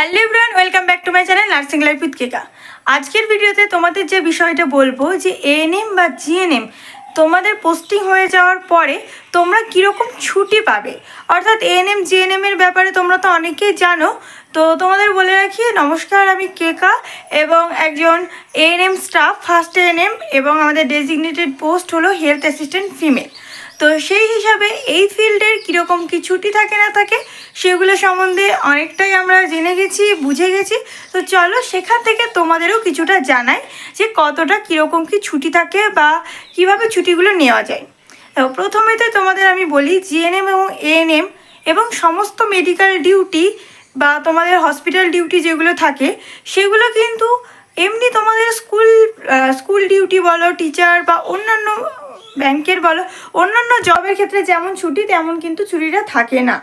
Hello everyone welcome back to my channel nursing life with Keka আজকের ভিডিওতে তোমাদের যে বিষয়টা বলব, যে এএনএম বা জিএনএম তোমাদের পোস্টিং হয়ে যাওয়ার পরে তোমরা কীরকম ছুটি পাবে? অর্থাৎ এএনএম জিএনএম এর ব্যাপারে তোমরা তো অনেকেই জানো, তো তোমাদের বলে রাখি, নমস্কার, আমি কেকা এবং একজন এএনএম স্টাফ ফার্স্ট এএনএম এবং আমাদের ডেজিগনেটেড পোস্ট হলো হেলথ অ্যাসিস্ট্যান্ট ফিমেল তো সেই হিসাবে এই ফিল্ডের কীরকম কি ছুটি থাকে না থাকে, সেগুলো সম্বন্ধে অনেকটাই আমরা জেনে গেছি, বুঝে গেছি। তো চলো সেখান থেকে তোমাদেরও কিছুটা জানাই যে কতটা কীরকম কি ছুটি থাকে বা কীভাবে ছুটিগুলো নেওয়া যায়। তো প্রথমেতে তোমাদের আমি বলি জিএনএম এবং এএনএম এবং সমস্ত মেডিকেল ডিউটি বা তোমাদের হসপিটাল ডিউটি যেগুলো থাকে, সেগুলো কিন্তু এমনি তোমাদের স্কুল স্কুল ডিউটি বলো, টিচার বা অন্যান্য ব্যাংকের বলো, অন্যান্য জবের ক্ষেত্রে যেমন ছুটি, তেমন কিন্তু ছুটিটা থাকে না।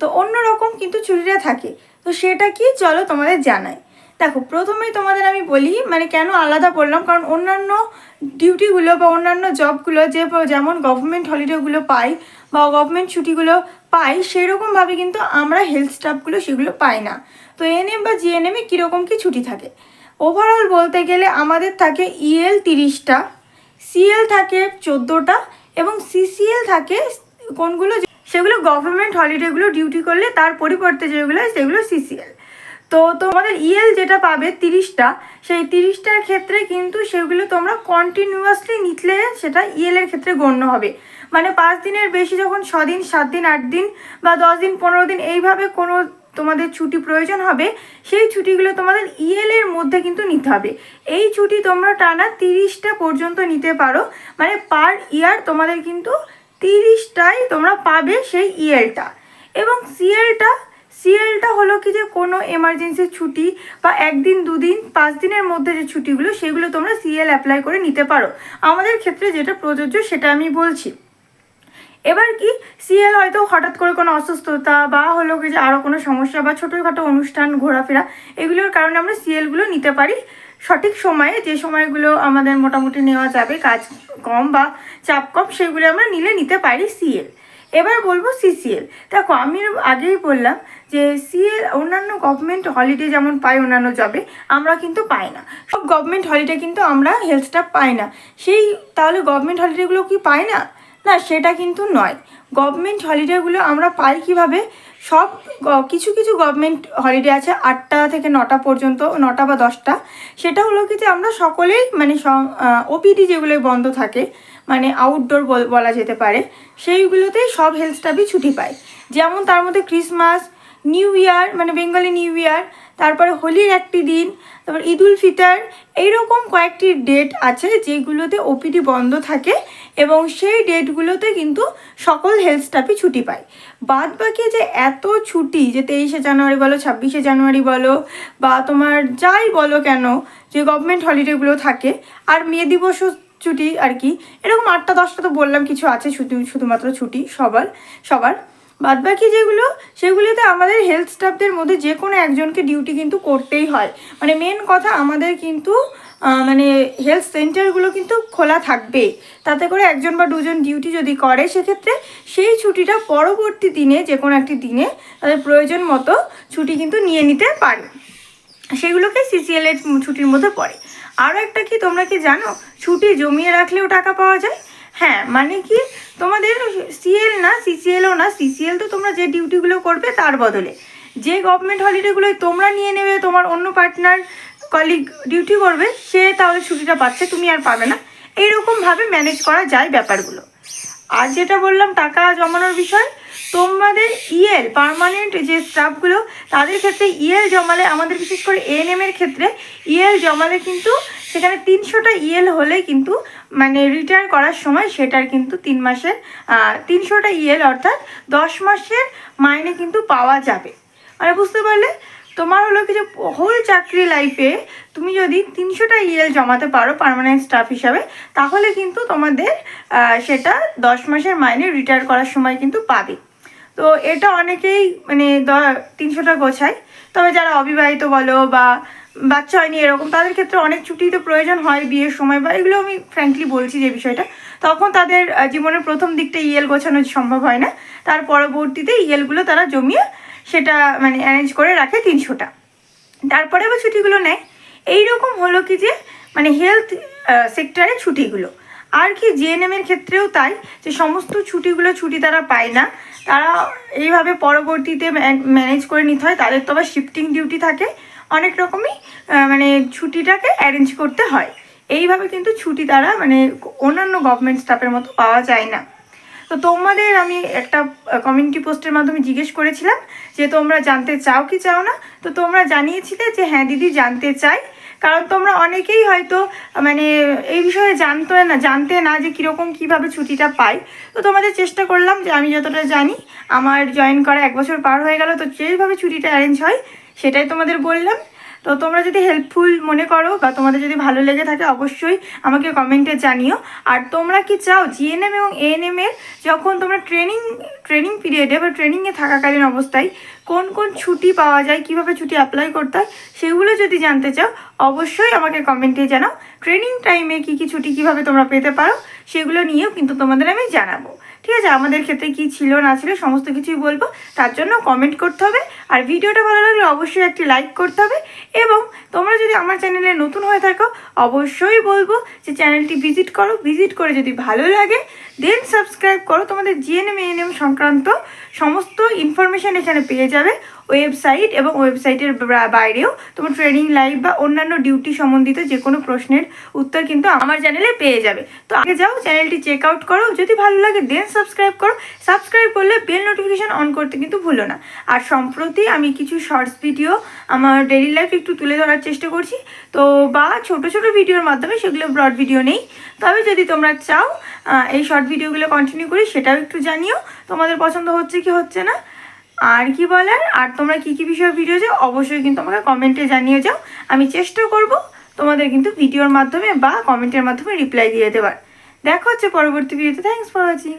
তো অন্য রকম কিন্তু ছুটিটা থাকে। তো সেটা কি? চলো তোমাদের জানাই। দেখো, প্রথমেই তোমাদের আমি বলি মানে কেন আলাদা বললাম? কারণ অন্যান্য ডিউটিগুলো বা অন্যান্য জবগুলো যে যেমন গভর্নমেন্ট হলিডেগুলো পাই বা গভর্নমেন্ট ছুটিগুলো পাই, সেরকমভাবে কিন্তু আমরা হেলথ স্টাফগুলো সেগুলো পাই না। তো এনএম বা জিএনএমে কীরকম কি ছুটি থাকে? ওভারঅল বলতে গেলে আমাদের থাকে ইএল তিরিশটা। সিএল থাকে চোদ্দোটা এবং সিসিএল থাকে কোনগুলো সেগুলো গভর্নমেন্ট হলিডেগুলো ডিউটি করলে তার পরিবর্তে যেগুলো হয় সেগুলো সিসিএল তো তোমাদের ইএল যেটা পাবে তিরিশটা, সেই তিরিশটার ক্ষেত্রে কিন্তু সেগুলো তোমরা কন্টিনিউয়াসলি নিতলে সেটা ইএল এর ক্ষেত্রে গণ্য হবে। মানে পাঁচ দিনের বেশি যখন ছ দিন সাত দিন আট দিন বা দশ দিন পনেরো দিন এইভাবে কোনো তোমাদের ছুটি প্রয়োজন হবে, সেই ছুটিগুলো তোমাদের ইএল এর মধ্যে কিন্তু নিতে হবে। এই ছুটি তোমরা টানা তিরিশটা পর্যন্ত নিতে পারো। মানে পার ইয়ার তোমাদের কিন্তু তিরিশটাই তোমরা পাবে সেই ইএলটা এবং সিএলটা সিএলটা হলো কি যে কোনো এমার্জেন্সি ছুটি বা একদিন, দুদিন, পাঁচ দিনের মধ্যে যে ছুটিগুলো, সেগুলো তোমরা সিএল অ্যাপ্লাই করে নিতে পারো। আমাদের ক্ষেত্রে যেটা প্রযোজ্য সেটা আমি বলছি। এবার কি? সিএল হয়তো হঠাৎ করে কোনো অসুস্থতা বা হলো কি যে আরও কোনো সমস্যা বা ছোটোখাটো অনুষ্ঠান, ঘোরাফেরা, এগুলোর কারণে আমরা সিএলগুলো নিতে পারি। সঠিক সময়ে যে সময়গুলো আমাদের মোটামুটি নেওয়া যাবে, কাজ কম বা চাপ কম, সেগুলো আমরা নিলে নিতে পারি সিএল এবার বলব সিসিএল দেখো, আমি আগেই বললাম যে সিএল অন্যান্য গভর্নমেন্ট হলিডে যেমন পাই অন্যান্য জবে আমরা কিন্তু পাই না। সব গভর্নমেন্ট হলিডে কিন্তু আমরা হেলথ স্টাফ পাই না। সেই তাহলে গভর্নমেন্ট হলিডেগুলো কি পাই না? না, সেটা কিন্তু নয়। গভর্নমেন্ট হলিডেগুলো আমরা পাই কীভাবে? সব কিছু কিছু গভর্নমেন্ট হলিডে আছে, আটটা থেকে নটা পর্যন্ত, নটা বা দশটা। সেটা হলো কি যে আমরা সকলেই মানে ওপিডি যেগুলো বন্ধ থাকে মানে আউটডোর বলা যেতে পারে সেইগুলোতেই সব হেলথ স্টাফই ছুটি পায়। যেমন তার মধ্যে ক্রিসমাস নিউ ইয়ার মানে বেঙ্গলি নিউ ইয়ার তারপরে হোলির একটি দিন, তারপর ঈদ উল ফিতর, এইরকম কয়েকটি ডেট আছে যেগুলোতে ওপিডি বন্ধ থাকে এবং সেই ডেটগুলোতে কিন্তু সকল হেলথ স্টাফই ছুটি পায়। বাদ বাকি যে এত ছুটি, যে তেইশে জানুয়ারি বলো, ছাব্বিশে জানুয়ারি বলো, বা তোমার যাই বলো কেন, যে গভর্নমেন্ট হলিডেগুলো থাকে, আর মে দিবসও ছুটি আর কি, এরকম আটটা দশটা তো বললাম, কিছু আছে শুধু, শুধুমাত্র ছুটি সবার সবার। বাদ বাকি যেগুলো, সেগুলোতে আমাদের হেলথ স্টাফদের মধ্যে যে কোনো একজনকে ডিউটি কিন্তু করতেই হয়। মানে মেন কথা আমাদের কিন্তু মানে হেলথ সেন্টারগুলো কিন্তু খোলা থাকবে তাতে করে একজন বা দুজন ডিউটি যদি করে, সেক্ষেত্রে সেই ছুটিটা পরবর্তী দিনে যে কোনো একটি দিনে, তাদের প্রয়োজন মতো ছুটি কিন্তু নিয়ে নিতে পারে। সেগুলোকে সিসিএল এর ছুটির মধ্যে পড়ে। আরও একটা কি তোমরা কি জানো? ছুটি জমিয়ে রাখলেও টাকা পাওয়া যায় হ্যাঁ মানে কি? তোমাদের সিএল না সিসিএলও না সিসিএল তো তোমরা যে ডিউটিগুলো করবে তার বদলে। যে গভর্নমেন্ট হলিডেগুলোই তোমরা নিয়ে নেবে, তোমার অন্য পার্টনার কলিগ ডিউটি করবে, সে তাহলে ছুটিটা পাচ্ছে, তুমি আর পাবে না। এইরকমভাবে ম্যানেজ করা যায় ব্যাপারগুলো। আর যেটা বললাম, টাকা জমানোর বিষয়, তোমাদের ইএল পার্মানেন্ট যে স্টাফগুলো তাদের ক্ষেত্রে ইএল জমালে, আমাদের বিশেষ করে এএনএম এর ক্ষেত্রে ইএল জমালে কিন্তু সেখানে তিনশোটা ইএল হলে কিন্তু মানে রিটায়ার করার সময় সেটার কিন্তু তিন মাসের তিনশোটা ইএল অর্থাৎ দশ মাসের মাইনে কিন্তু পাওয়া যাবে। মানে বুঝতে পারলে? তোমার হলো কি যে হোল চাকরি লাইফে তুমি যদি তিনশোটা ইএল জমাতে পারো পার্মানেন্ট স্টাফ হিসাবে, তাহলে কিন্তু তোমাদের সেটা দশ মাসের মাইনে রিটায়ার করার সময় কিন্তু পাবে। তো এটা অনেকেই মানে তিনশোটা গোছায়। তবে যারা অবিবাহিত বলো বা বাচ্চা হয়নি এরকম, তাদের ক্ষেত্রে অনেক ছুটি তো প্রয়োজন হয় বিয়ের সময় বা এগুলো আমি ফ্র্যাঙ্কলি বলছি যে বিষয়টা। তখন তাদের জীবনের প্রথম দিকটা ইয়েল গোছানো সম্ভব হয় না। তার পরবর্তীতে ইয়েলগুলো তারা জমিয়ে সেটা মানে অ্যারেঞ্জ করে রাখে তিনশোটা। তারপরে আবার ছুটিগুলো নেয়। এইরকম হলো কি যে মানে হেলথ সেক্টরে ছুটিগুলো। আর কি জিএনএম এর ক্ষেত্রেও তাই, যে সমস্ত ছুটিগুলো ছুটি তারা পায় না। তারা এইভাবে পরবর্তীতে ম্যানেজ করে নিতে হয়। তাদের তো আবার শিফটিং ডিউটি থাকে। অনেক রকমই মানে ছুটিটাকে অ্যারেঞ্জ করতে হয়। এইভাবে কিন্তু ছুটি তারা মানে অন্যান্য গভর্নমেন্ট স্টাফের মতো পাওয়া যায় না। তো তোমাদের আমি একটা কমিউনিটি পোস্টের মাধ্যমে জিজ্ঞেস করেছিলাম যে তোমরা জানতে চাও কি চাও না? তো তোমরা জানিয়েছিলে যে হ্যাঁ দিদি জানতে চাই কারণ তোমরা অনেকেই হয়তো মানে এই বিষয়ে জানতো না, জানতে না যে কীরকম কীভাবে ছুটিটা পাই তো তোমাদের চেষ্টা করলাম যে আমি যতটা জানি, আমার জয়েন করা এক বছর পার হয়ে গেল, তো যেভাবে ছুটিটা অ্যারেঞ্জ হয় সেটাই তোমাদের বললাম। তো তোমরা যদি হেল্পফুল মনে করো বা তোমাদের যদি ভালো লেগে থাকে অবশ্যই আমাকে কমেন্টে জানিও। আর তোমরা কি চাও জিএনএম এবং এএনএম এর যখন তোমরা ট্রেনিং ট্রেনিং পিরিয়ডে বা ট্রেনিংয়ে থাকাকালীন অবস্থায় কোন কোন ছুটি পাওয়া যায়, কীভাবে ছুটি অ্যাপ্লাই করতে হয়, সেগুলো যদি জানতে চাও অবশ্যই আমাকে কমেন্টে জানাও। ট্রেনিং টাইমে কী কী ছুটি কীভাবে তোমরা পেতে পারো, সেগুলো নিয়েও কিন্তু তোমাদের আমি জানাব। ঠিক আছে, আমাদের ক্ষেত্রে কি ছিল না ছিল সমস্ত কিছুই বলব, তার জন্য কমেন্ট করতে হবে। আর ভিডিওটা ভালো লাগলে অবশ্যই একটি লাইক করতে হবে এবং তোমরা যদি আমার চ্যানেলে নতুন হয়ে থাকো, অবশ্যই বলব যে চ্যানেলটি ভিজিট করো। ভিজিট করে যদি ভালো লাগে দেন সাবস্ক্রাইব করো। তোমাদের জিএনএম এএনএম সংক্রান্ত সমস্ত ইনফরমেশান এখানে পেয়ে যাবে ওয়েবসাইট এবং ওয়েবসাইটের বাইরেও। তোমার ট্রেনিং লাইভ বা অন্যান্য ডিউটি সম্বন্ধিত যে কোনো প্রশ্নের উত্তর কিন্তু আমার চ্যানেলে পেয়ে যাবে। তো আগে যাও, চ্যানেলটি চেক আউট করো। যদি ভালো লাগে দেন সাবস্ক্রাইব করো। সাবস্ক্রাইব করলে বেল নোটিফিকেশান অন করতে কিন্তু ভুলো না। আর সম্প্রতি আমি কিছু শর্টস ভিডিও আমার ডেইলি লাইফ একটু তুলে ধরার চেষ্টা করছি। তো বা ছোট ছোট ভিডিওর মাধ্যমে সেগুলো ব্রড ভিডিও নেই। তবে যদি তোমরা চাও এই শর্ট ভিডিওগুলো কন্টিনিউ করি সেটাও একটু জানিও। তোমাদের পছন্দ হচ্ছে কি হচ্ছে না? আর কি বলার? আর তোমরা কী কী বিষয়ে ভিডিও চাও, অবশ্যই কিন্তু আমাকে কমেন্টে জানিয়ে যাও। আমি চেষ্টা করব তোমাদের কিন্তু ভিডিওর মাধ্যমে বা কমেন্টের মাধ্যমে রিপ্লাই দিয়ে দেওয়ার দেখা হচ্ছে পরবর্তী ভিডিওতে থ্যাংকস ফর ওয়াচিং